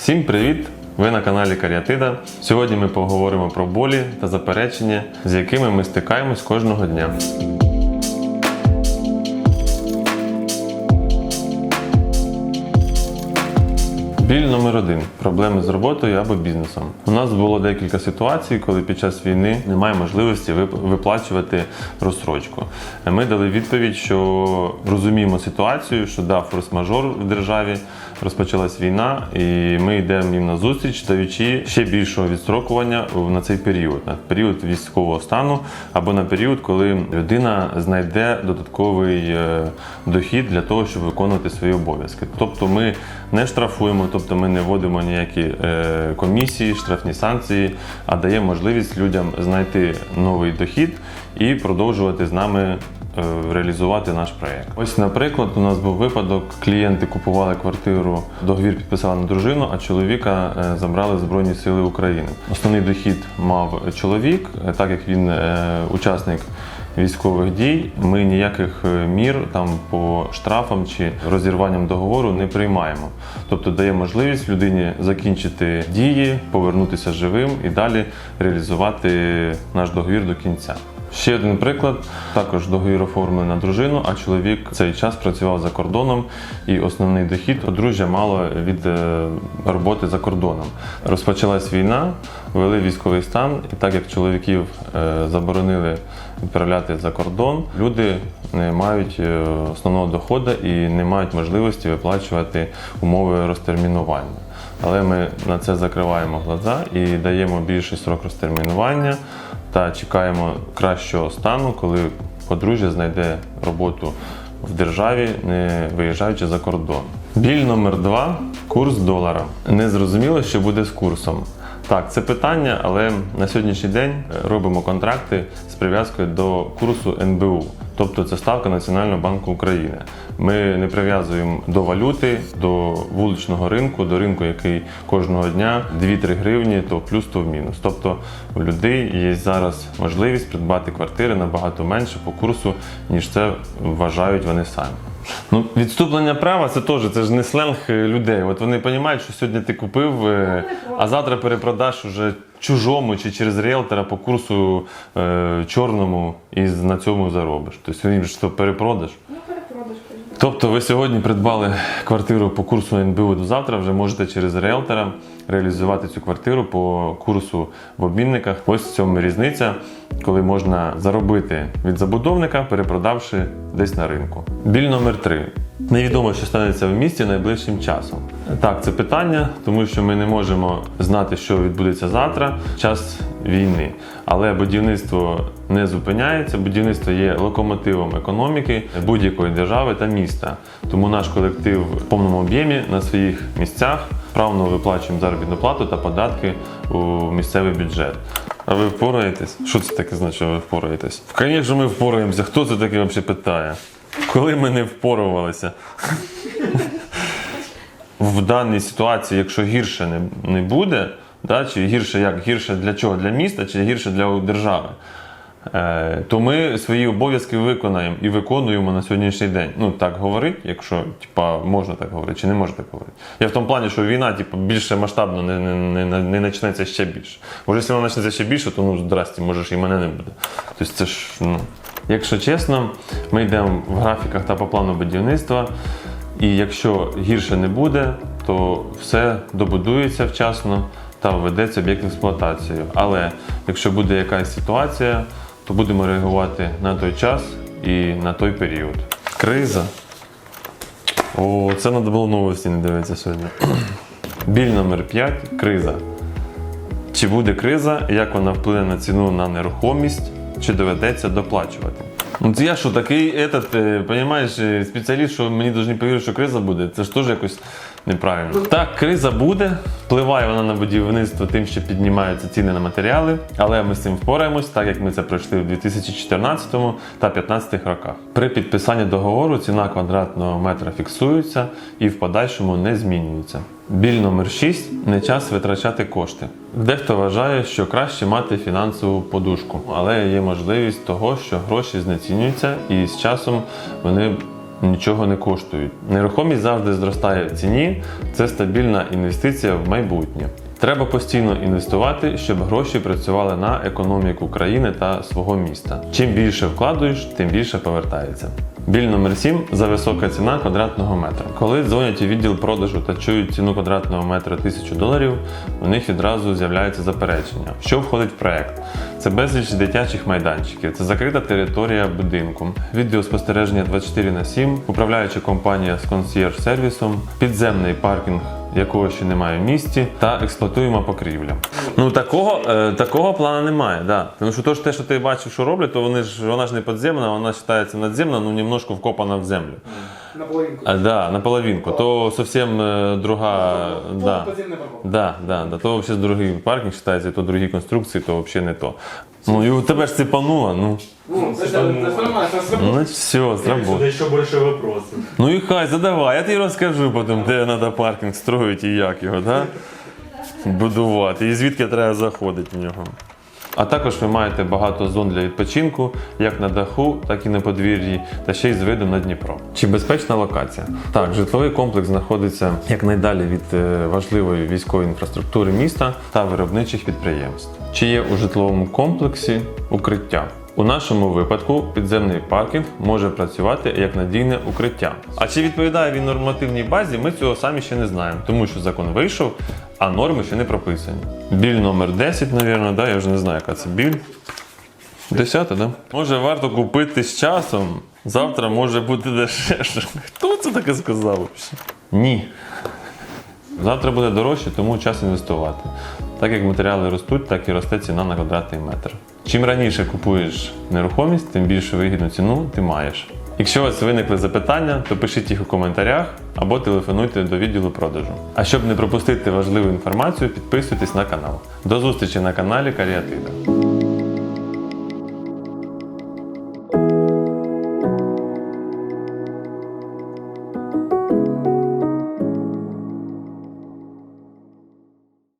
Всім привіт! Ви на каналі Каріатида. Сьогодні ми поговоримо про болі та заперечення, з якими ми стикаємось кожного дня. Біль номер один проблеми з роботою або бізнесом. У нас було декілька ситуацій, коли під час війни немає можливості виплачувати розстрочку. Ми дали відповідь, що розуміємо ситуацію, що да, форс-мажор в державі розпочалась війна, і ми йдемо їм на зустріч, даючи ще більшого відстрокування на цей період, на період військового стану або на період, коли людина знайде додатковий е, дохід для того, щоб виконувати свої обов'язки. Тобто ми не штрафуємо, тобто ми не вводимо ніякі е, комісії, штрафні санкції, а даємо можливість людям знайти новий дохід і продовжувати з нами е, реалізувати наш проєкт. Ось, наприклад, у нас був випадок: клієнти купували квартиру, договір підписали на дружину, а чоловіка е, забрали Збройні Сили України. Основний дохід мав чоловік, так як він учасник військових дій. Ми ніяких е, мір там по штрафам чи розірванням договору не приймаємо. Тобто дає можливість людині закінчити дії, повернутися живим і далі реалізувати наш договір до кінця. Ще один приклад. Також договір оформлений на дружину, а чоловік цей час працював за кордоном, і основний дохід подружжя мало від е, роботи за кордоном. Розпочалась війна, ввели військовий стан, і так як чоловіків е, заборонили відправляти за кордон, люди не мають е, основного доходу і не мають можливості виплачувати умови розтермінування. Але ми на це закриваємо глаза і даємо більший срок розтермінування та чекаємо кращого стану, коли подружжя знайде роботу в державі, не виїжджаючи за кордон. Біль номер два курс долара. Не зрозуміло, що буде з курсом. Так, це питання, але на сьогоднішній день робимо контракти з прив'язкою до курсу НБУ, тобто це ставка Національного банку України. Ми не прив'язуємо до валюти, до вуличного ринку, до ринку, який кожного дня 2-3 гривні, то в плюс, то в мінус. Тобто у людей є зараз можливість придбати квартири набагато менше по курсу, ніж це вважають вони самі. Ну, відступлення права це теж це ж не сленг е, людей. От вони розуміють, що сьогодні ти купив, е, а завтра перепродаш уже чужому чи через ріелтора по курсу е, чорному і на цьому заробиш. Тобто він ж то перепродаж. Ну, перепродаж. Тобто ви сьогодні придбали квартиру по курсу НБУ до завтра, вже можете через ріелтора реалізувати цю квартиру по курсу в обмінниках. Ось в цьому різниця, коли можна заробити від забудовника, перепродавши десь на ринку. Біль номер три. Невідомо, що станеться в місті найближчим часом. Так, це питання, тому що ми не можемо знати, що відбудеться завтра, час війни. Але будівництво не зупиняється. Будівництво є локомотивом економіки будь-якої держави та міста. Тому наш колектив в повному об'ємі на своїх місцях правно виплачуємо заробітну плату та податки у місцевий бюджет. А ви впораєтесь? Що це таке значить, ви впораєтесь? Звісно, ми впораємося. Хто це таке взагалі питає? Коли ми не впорувалися? в даній ситуації, якщо гірше не, не буде, да, чи гірше як гірше для чого? Для міста, чи гірше для держави, то ми свої обов'язки виконаємо і виконуємо на сьогоднішній день. Ну так говорить, якщо типа, можна так говорити, чи не можна так говорити. Я в тому плані, що війна типу, більше масштабно не, не, не, не почнеться ще більше. Може, якщо вона почнеться ще більше, то ну здрасті, може ж і мене не буде. Тобто це ж ну. Якщо чесно, ми йдемо в графіках та по плану будівництва. І якщо гірше не буде, то все добудується вчасно та введеться об'єкт в експлуатацію. Але якщо буде якась ситуація, то будемо реагувати на той час і на той період. Криза. О, це треба було новості не дивитися сьогодні. Біль номер 5 криза. Чи буде криза, як вона вплине на ціну на нерухомість, чи доведеться доплачувати? Ну, це я що, такий этот, е, е, спеціаліст, що мені повинні повірити, що криза буде, це ж теж якось неправильно. Так, криза буде, впливає вона на будівництво тим, що піднімаються ціни на матеріали, але ми з цим впораємось, так як ми це пройшли в 2014 та 2015 роках. При підписанні договору ціна квадратного метра фіксується і в подальшому не змінюється. Біль номер 6 не час витрачати кошти. Дехто вважає, що краще мати фінансову подушку, але є можливість того, що гроші знецінюються і з часом вони нічого не коштують. Нерухомість завжди зростає в ціні. Це стабільна інвестиція в майбутнє. Треба постійно інвестувати, щоб гроші працювали на економіку країни та свого міста. Чим більше вкладуєш, тим більше повертається. Біль номер 7 за висока ціна квадратного метра. Коли дзвонять у відділ продажу та чують ціну квадратного метра 1000 доларів, у них відразу з'являється заперечення. Що входить в проект? Це безліч дитячих майданчиків, це закрита територія будинку, відеоспостереження 24 на 7, управляюча компанія з консьєрж-сервісом, підземний паркінг якого ще немає в місті, та експлуатуємо покрівля. Ну такого, е, такого плану немає, да. Тому що то ж те, що ти бачив, що роблять, то вони ж вона ж не підземна, вона вважається надземна, ну немножко вкопана в землю. Наполовинку. А, да, наполовинку. То зовсім е, друга. Да. Подземная парковка. Да, да, да. То взагалі другий паркінг вважається, то другі конструкції, то взагалі не то. Ну і у тебе ж цепануло, ну. Ну, это, это нормально, это сработало. Ну все, зработало. Сюда еще больше вопросов. Ну і хай, задавай, я тобі розкажу потім, де треба паркінг строїти і як його, да? будувати, і звідки треба заходити в нього. А також ви маєте багато зон для відпочинку, як на даху, так і на подвір'ї, та ще й з видом на Дніпро. Чи безпечна локація? Так, житловий комплекс знаходиться якнайдалі від е, важливої військової інфраструктури міста та виробничих підприємств. Чи є у житловому комплексі укриття? У нашому випадку підземний паркінг може працювати як надійне укриття. А чи відповідає він нормативній базі, ми цього самі ще не знаємо, тому що закон вийшов, а норми ще не прописані. Біль номер 10, мабуть, да? я вже не знаю, яка це біль. Десята, да? Може варто купити з часом. Завтра може бути дешевше. Хто це таке сказав? Ні. Завтра буде дорожче, тому час інвестувати. Так як матеріали ростуть, так і росте ціна на квадратний метр. Чим раніше купуєш нерухомість, тим більшу вигідну ціну ти маєш. Якщо у вас виникли запитання, то пишіть їх у коментарях або телефонуйте до відділу продажу. А щоб не пропустити важливу інформацію, підписуйтесь на канал. До зустрічі на каналі Каріатида.